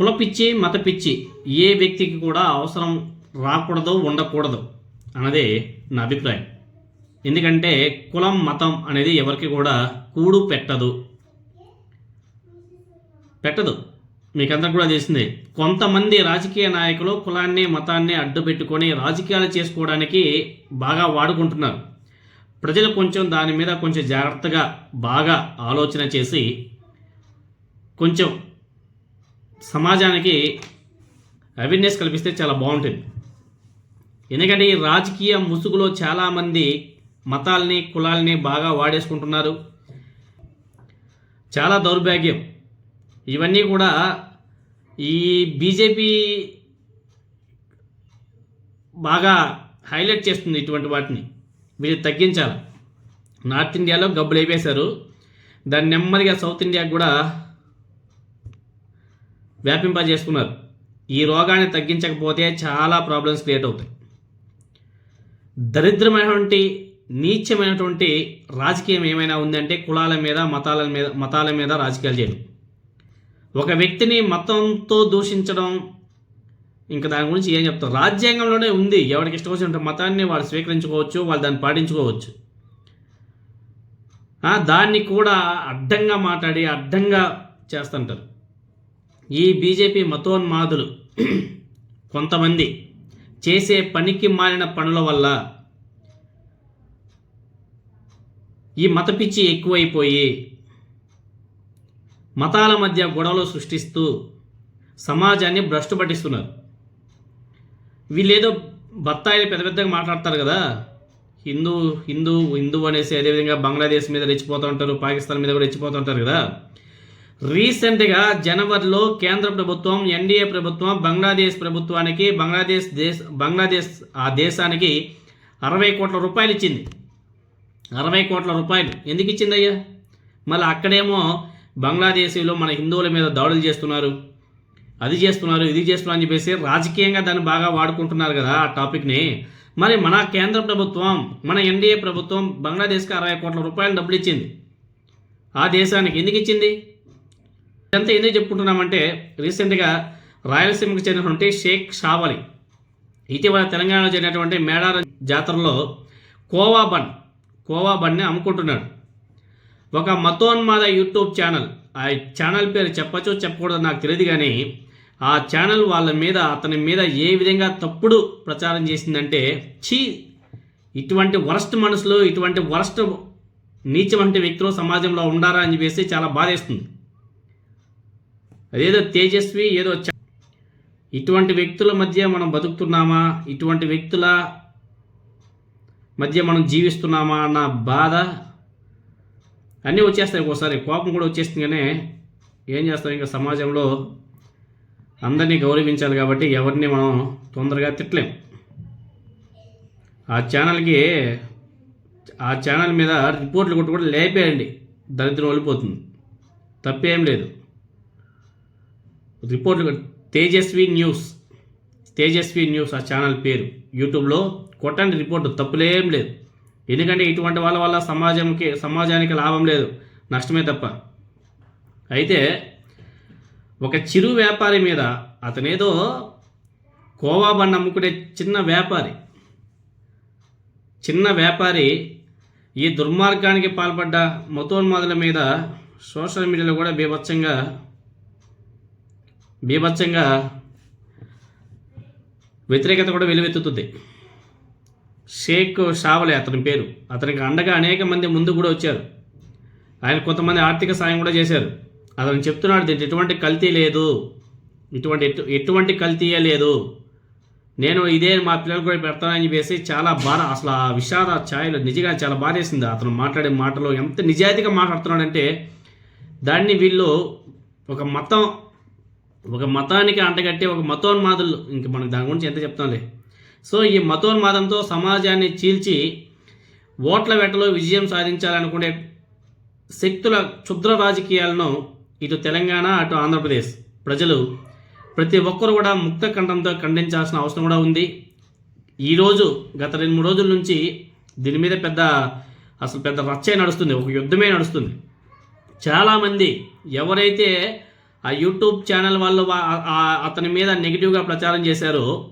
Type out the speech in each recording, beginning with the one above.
కుల పిచ్చి ఏ వ్యక్తికి కూడా అవసరం రాకూడదు ఉండకూడదు అన్నదే నా అభిప్రాయం. ఎందుకంటే కులం మతం అనేది ఎవరికి కూడా కూడు పెట్టదు. పెట్టదు. మీకందరికి కూడా తెలిసిందే. కొంతమంది రాజకీయ నాయకులు కులాన్ని మతాన్ని అడ్డు పెట్టుకొని రాజకీయాలు చేసుకోవడానికి బాగా వాడుకుంటున్నారు. ప్రజలు కొంచెం దాని మీద కొంచెం జాగ్రత్తగా బాగా ఆలోచన చేసి కొంచెం సమాజానికి అవేర్నెస్ కల్పిస్తే చాలా బాగుంటుంది. ఎందుకంటే ఈ రాజకీయ ముసుగులో చాలామంది మతాల్ని కులాల్ని బాగా వాడేసుకుంటున్నారు. చాలా దౌర్భాగ్యం. ఇవన్నీ కూడా ఈ బీజేపీ బాగా హైలైట్ చేస్తుంది ఇటువంటి వాటిని. మీరు తగ్గించాలి. నార్త్ ఇండియాలో గబ్బులు వేపేశారు. దాన్ని నెమ్మదిగా సౌత్ ఇండియాకి కూడా వ్యాపింపజేసుకున్నారు. ఈ రోగాన్ని తగ్గించకపోతే చాలా ప్రాబ్లమ్స్ క్రియేట్ అవుతాయి. దరిద్రమైనటువంటి నీచమైనటువంటి రాజకీయం ఏమైనా ఉందంటే కులాల మీద మతాల మీద మతాల మీద రాజకీయాలు చేయడం. ఒక వ్యక్తిని మతంతో దూషించడం ఇంకా దాని గురించి ఏం చెప్తాం? రాజ్యాంగంలోనే ఉంది. ఎవరికి ఇష్టం వచ్చిన మతాన్ని వాళ్ళు స్వీకరించుకోవచ్చు వాళ్ళు దాన్ని పాటించుకోవచ్చు. దాన్ని కూడా అడ్డంగా మాట్లాడి అడ్డంగా చేస్తుంటారు. ఈ బీజేపీ మతోన్మాదులు కొంతమంది చేసే పనికి మారిన పనుల వల్ల ఈ మత పిచ్చి ఎక్కువైపోయి మతాల మధ్య గొడవలు సృష్టిస్తూ సమాజాన్ని భ్రష్టు పట్టిస్తున్నారు. వీళ్ళేదో బత్తాయిలు పెద్ద పెద్దగా మాట్లాడతారు కదా. హిందూ హిందూ హిందూ అనేసి అదేవిధంగా బంగ్లాదేశ్ మీద రెచ్చిపోతూ ఉంటారు పాకిస్తాన్ మీద కూడా రెచ్చిపోతూ ఉంటారు కదా. రీసెంట్గా జనవరిలో కేంద్ర ప్రభుత్వం ఎన్డీఏ ప్రభుత్వం బంగ్లాదేశ్ ప్రభుత్వానికి బంగ్లాదేశ్ దేశ బంగ్లాదేశ్ ఆ దేశానికి అరవై కోట్ల రూపాయలు ఇచ్చింది. అరవై కోట్ల రూపాయలు. ఎందుకు ఇచ్చిందయ్యా మళ్ళీ అక్కడేమో బంగ్లాదేశీలో మన హిందువుల మీద దాడులు చేస్తున్నారు. అది చేస్తున్నారు ఇది చేస్తున్నారు అని చెప్పేసి రాజకీయంగా దాన్ని బాగా వాడుకుంటున్నారు కదా ఆ టాపిక్ని. మరి మన కేంద్ర ప్రభుత్వం మన ఎన్డీఏ ప్రభుత్వం బంగ్లాదేశ్కి అరవై కోట్ల రూపాయలు డబ్బులు ఇచ్చింది. ఆ దేశానికి ఎందుకు ఇచ్చింది? ఇదంతా ఎందుకు చెప్పుకుంటున్నామంటే రీసెంట్గా రాయలసీమకు చెందినటువంటి షేక్ షావలి ఇటీవల తెలంగాణలో జరిగినటువంటి మేడారం జాతరలో కోవా బన్ కోవా బన్ని అమ్ముకుంటున్నాడు. ఒక మతోన్మాద యూట్యూబ్ ఛానల్ ఆ ఛానల్ పేరు చెప్పచ్చో చెప్పకూడదు నాకు తెలియదు కానీ ఆ ఛానల్ వాళ్ళ మీద అతని మీద ఏ విధంగా తప్పుడు ప్రచారం చేసిందంటే చీ ఇటువంటి వరస్ట్ మనుషులు ఇటువంటి వరస్ట్ నీచమంటి వ్యక్తులు సమాజంలో ఉండారా అని చెప్పేసి చాలా బాధేస్తుంది. అదేదో తేజస్వి ఏదో ఇటువంటి వ్యక్తుల మధ్య మనం బతుకుతున్నామా? ఇటువంటి వ్యక్తుల మధ్య మనం జీవిస్తున్నామా అన్న బాధ అన్నీ వచ్చేస్తాయి ఒక్కోసారి. కోపం కూడా వచ్చేస్తుంది కానీ ఏం చేస్తాం ఇంకా సమాజంలో? అందరినీ గౌరవించాలి కాబట్టి ఎవరిని మనం తొందరగా తిట్టలేం. ఆ ఛానల్కి ఆ ఛానల్ మీద రిపోర్ట్లు కొట్టు కూడా లేపేయండి. దరిద్రం వెళ్ళిపోతుంది తప్పేం లేదు. రిపోర్ట్లు తేజస్వి న్యూస్. తేజస్వి న్యూస్ ఆ ఛానల్ పేరు. యూట్యూబ్లో కొట్టండి రిపోర్ట్ తప్పులేం లేదు. ఎందుకంటే ఇటువంటి వాళ్ళ వల్ల సమాజంకి సమాజానికి లాభం లేదు. నష్టమే తప్ప. అయితే ఒక చిరు వ్యాపారి మీద అతనేదో కోవా బండి అమ్ముకునే చిన్న వ్యాపారి. చిన్న వ్యాపారి ఈ దుర్మార్గానికి పాల్పడ్డ మతోన్మాదుల మీద సోషల్ మీడియాలో కూడా బీభత్సంగా బీభత్సంగా వ్యతిరేకత కూడా వెలువెత్తుతుంది. షేక్ షావలే అతని పేరు. అతనికి అండగా అనేక మంది ముందు కూడా వచ్చారు. ఆయన కొంతమంది ఆర్థిక సాయం కూడా చేశారు. అతను చెప్తున్నాడు దీంట్లో ఎటువంటి కల్తీ లేదు. ఇటువంటి ఎటు ఎటువంటి కల్తీయే లేదు. నేను ఇదే మా పిల్లలు కూడా పెడతానని చెప్పేసి చాలా బాధ అసలు ఆ విషాద ఛాయలు నిజంగా చాలా బాధేసింది అతను మాట్లాడే మాటలు ఎంత నిజాయితీగా మాట్లాడుతున్నాడంటే దాన్ని వీళ్ళు ఒక మతం ఒక మతానికి అంటగట్టి ఒక మతోన్మాదులు. ఇంక మనకు దాని గురించి ఎంత చెప్తాంలే. సో ఈ మతోన్మాదంతో సమాజాన్ని చీల్చి ఓట్ల వేటలో విజయం సాధించాలనుకునే శక్తుల క్షుద్ర రాజకీయాలను ఇటు తెలంగాణ అటు ఆంధ్రప్రదేశ్ ప్రజలు ప్రతి ఒక్కరు కూడా ముక్త కంఠంతో ఖండించాల్సిన అవసరం కూడా ఉంది. ఈరోజు గత రెండు మూడు రోజుల నుంచి దీని మీద పెద్ద అసలు పెద్ద రచ్చే నడుస్తుంది. ఒక యుద్ధమే నడుస్తుంది. చాలామంది ఎవరైతే ఆ యూట్యూబ్ ఛానల్ వాళ్ళు అతని మీద నెగిటివ్గా ప్రచారం చేశారో.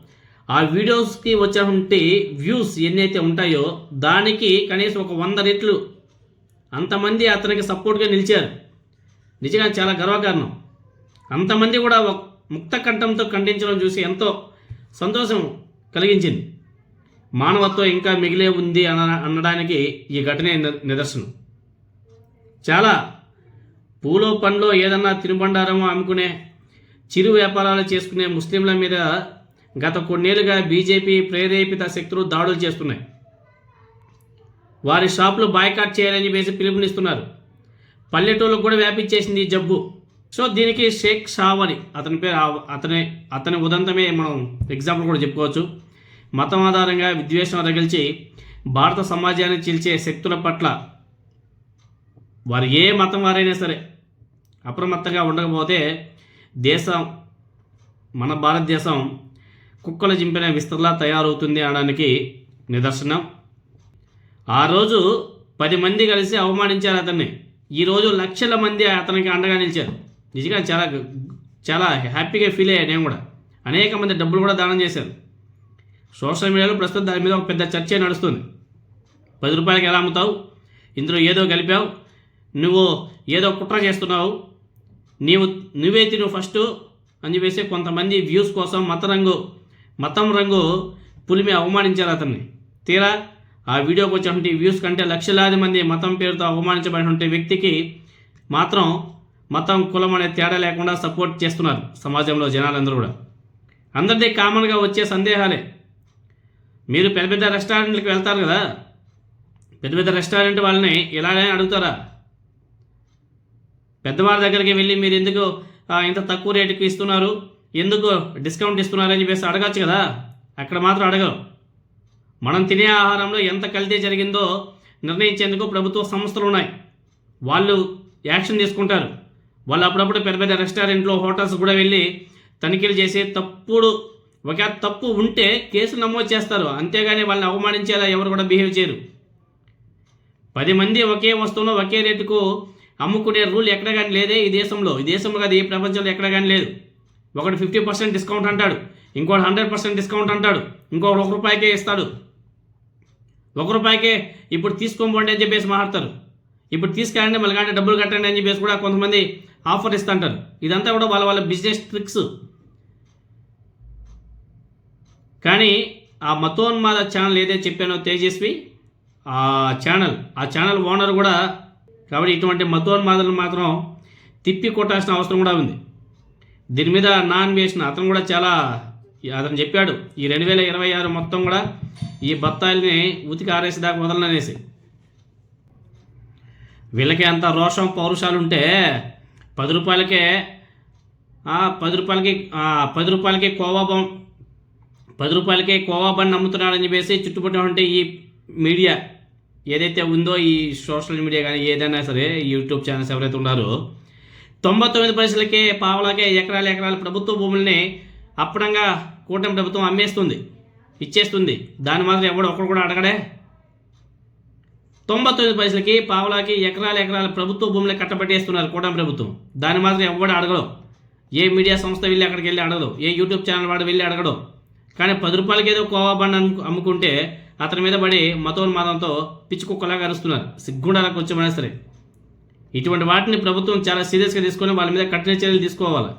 ఆ వీడియోస్కి వచ్చే వ్యూస్ ఎన్నైతే ఉంటాయో దానికి కనీసం ఒక వంద రెట్లు అంతమంది అతనికి సపోర్ట్గా నిలిచారు. నిజంగా చాలా గర్వకారణం. అంతమంది కూడా ఒక ముక్త కంఠంతో ఖండించడం చూసి ఎంతో సంతోషం కలిగించింది. మానవత్వం ఇంకా మిగిలే ఉంది అన అనడానికి ఈ ఘటనే నిదర్శనం. చాలా పూలో పండ్లో ఏదన్నా తినుబండారమో అమ్ముకునే చిరు వ్యాపారాలు చేసుకునే ముస్లింల మీద గత కొన్నేళ్ళుగా బీజేపీ ప్రేరేపిత శక్తులు దాడులు చేస్తున్నాయి. వారి షాపులు బాయ్కాట్ చేయాలని చెప్పేసి పిలుపునిస్తున్నారు. పల్లెటూళ్ళకు కూడా వ్యాపించేసింది ఈ జబ్బు. సో దీనికి షేక్ షావలి అతని పేరు అతనే అతని అతని ఉదంతమే మనం ఎగ్జాంపుల్ కూడా చెప్పుకోవచ్చు. మతం ఆధారంగా విద్వేషం రగిల్చి భారత సమాజాన్ని చీల్చే శక్తుల పట్ల వారు ఏ మతం వారైనా సరే అప్రమత్తంగా ఉండకపోతే దేశం మన భారతదేశం కుక్కలు చింపిన విస్తరలా తయారవుతుంది అనడానికి నిదర్శనం. ఆ రోజు పది మంది కలిసి అవమానించారు అతన్ని. ఈరోజు లక్షల మంది అతనికి అండగా నిలిచారు. నిజంగా చాలా చాలా హ్యాపీగా ఫీల్ అయ్యాను నేను కూడా. అనేక మంది డబ్బులు కూడా దానం చేశారు. సోషల్ మీడియాలో ప్రస్తుతం దాని మీద ఒక పెద్ద చర్చ నడుస్తుంది. పది రూపాయలకి ఎలా అమ్ముతావు? ఇందులో ఏదో కలిపావు? నువ్వు ఏదో కుట్ర చేస్తున్నావు నీవు నువ్వే తిను ఫస్ట్ అని చెప్పేసి కొంతమంది వ్యూస్ కోసం మత రంగు మతం రంగు పులిమి అవమానించారు అతన్ని. తీరా? ఆ వీడియోకి వచ్చినటువంటి వ్యూస్ కంటే లక్షలాది మంది మతం పేరుతో అవమానించబడినటువంటి వ్యక్తికి మాత్రం మతం కులం అనే తేడా లేకుండా సపోర్ట్ చేస్తున్నారు సమాజంలో జనాలందరూ కూడా. అందరిది కామన్గా వచ్చే సందేహాలే. మీరు పెద్ద పెద్ద రెస్టారెంట్లకు వెళ్తారు కదా? పెద్ద పెద్ద రెస్టారెంట్ వాళ్ళని ఇలానే అడుగుతారా? పెద్దవారి దగ్గరికి వెళ్ళి మీరు ఎందుకు ఇంత తక్కువ రేటుకి ఇస్తున్నారు? ఎందుకు డిస్కౌంట్ ఇస్తున్నారు అని చెప్పేసి అడగచ్చు కదా. అక్కడ మాత్రం అడగరు. మనం తినే ఆహారంలో ఎంత కల్తీ జరిగిందో నిర్ణయించేందుకు ప్రభుత్వ సంస్థలు ఉన్నాయి. వాళ్ళు యాక్షన్ తీసుకుంటారు. వాళ్ళు అప్పుడప్పుడు పెద్ద పెద్ద రెస్టారెంట్లో హోటల్స్ కూడా వెళ్ళి తనిఖీలు చేసి తప్పుడు ఒక తప్పు ఉంటే కేసు నమోదు చేస్తారు. అంతేగాని వాళ్ళని అవమానించేలా ఎవరు కూడా బిహేవ్ చేయరు. పది మంది ఒకే వస్తువును ఒకే రేటుకు అమ్ముకునే రూల్ ఎక్కడ కానీ లేదే ఈ దేశంలో. ఈ దేశంలో కాదు ఈ ప్రపంచంలో ఎక్కడ కానీ లేదు. ఒకటి ఫిఫ్టీ పర్సెంట్ డిస్కౌంట్ అంటాడు ఇంకోటి హండ్రెడ్ పర్సెంట్ డిస్కౌంట్ అంటాడు ఇంకొకటి ఒక రూపాయికే ఇస్తాడు. ఒక రూపాయికే ఇప్పుడు తీసుకోండి అని చెప్పేసి మాట్లాడతారు. ఇప్పుడు తీసుకెళ్ళండి మళ్ళీ కానీ డబ్బులు కట్టండి అని చెప్పేసి కూడా కొంతమంది ఆఫర్ ఇస్తుంటారు. ఇదంతా కూడా వాళ్ళ వాళ్ళ బిజినెస్ ట్రిక్స్. కానీ ఆ మతోన్మాద ఛానల్ ఏదైతే చెప్పానో తేజస్వి ఆ ఛానల్ ఆ ఛానల్ ఓనర్ కూడా కాబట్టి ఇటువంటి మతోన్మాదులను మాత్రం తిప్పి కొట్టాల్సిన అవసరం కూడా ఉంది. దీని మీద నాన్ వేసిన అతను కూడా చాలా అతను చెప్పాడు ఈ రెండు వేల ఇరవై ఆరు మొత్తం కూడా ఈ బత్తాయిల్ని ఉతికి ఆరేసి దాకా వదలననేసి వీళ్ళకి అంత రోషం పౌరుషాలు ఉంటే పది రూపాయలకే పది రూపాయలకి పది రూపాయలకి కోవా పది రూపాయలకే కోవా నమ్ముతున్నాడని అమ్ముతున్నాడని చెప్పేసి చుట్టుపక్కల ఈ మీడియా ఏదైతే ఉందో ఈ సోషల్ మీడియా కానీ ఏదైనా సరే యూట్యూబ్ ఛానల్స్ ఎవరైతే ఉన్నారో తొంభై తొమ్మిది పైసలకే పావలకే ఎకరాల ఎకరాల ప్రభుత్వ భూముల్ని అప్పడంగా కూటమి ప్రభుత్వం అమ్మేస్తుంది ఇచ్చేస్తుంది. దాని మాత్రం ఎవడు ఒకడు కూడా అడగడే. తొంభై తొమ్మిది పైసలకి పావలాకి ఎకరాల ఎకరాల ప్రభుత్వ భూములు కట్టబెట్టేస్తున్నారు కూటమి ప్రభుత్వం. దాని మాత్రం ఎవడు అడగడు. ఏ మీడియా సంస్థ వెళ్ళి అక్కడికి వెళ్ళి అడగదు ఏ యూట్యూబ్ ఛానల్ వాడు వెళ్ళి అడగడు. కానీ పది రూపాయలకి ఏదో కోవా బండ్ అమ్ముకుంటే అతని మీద పడి మతోన్మాదంతో పిచ్చి కుక్కలాగా అరుస్తున్నారు. సిగ్గుండాలకు వచ్చామనే సరే. ఇటువంటి వాటిని ప్రభుత్వం చాలా సీరియస్గా తీసుకొని వాళ్ళ మీద కఠిన చర్యలు తీసుకోవాలి.